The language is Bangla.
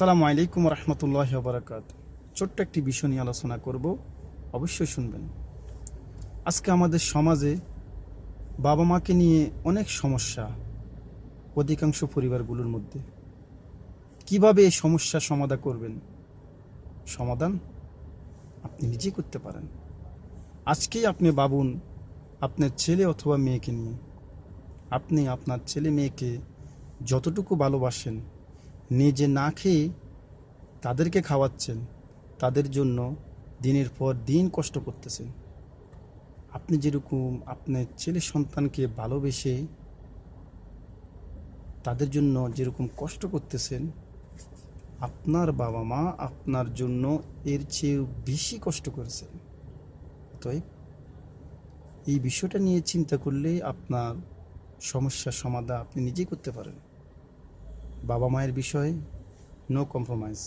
আসসালামু আলাইকুম রহমতুল্লাহ বারাকাত ছোট্ট একটি বিষয় নিয়ে আলোচনা করব, অবশ্যই শুনবেন। আজকে আমাদের সমাজে বাবা মাকে নিয়ে অনেক সমস্যা অধিকাংশ পরিবারগুলোর মধ্যে। কীভাবে এই সমস্যার সমাধান করবেন? সমাধান আপনি নিজেই করতে পারেন। আজকেই আপনি বাবুন আপনার ছেলে অথবা মেয়েকে নিয়ে। আপনি আপনার ছেলে মেয়েকে যতটুকু ভালোবাসেন নিজে না খেয়ে তাদেরকে খাওয়াচ্ছেন, তাদের জন্য দিনের পর দিন কষ্ট করতেছেন। আপনি যেরকম আপনার ছেলে সন্তানকে ভালোবেসে তাদের জন্য যেরকম কষ্ট করতেছেন, আপনার বাবা মা আপনার জন্য এর চেয়েও বেশি কষ্ট করেছেন। অতএব এই বিষয়টা নিয়ে চিন্তা করলে আপনার সমস্যার সমাধান আপনি নিজেই করতে পারেন। বাবা মায়ের বিষয়ে নো কম্প্রোমাইজ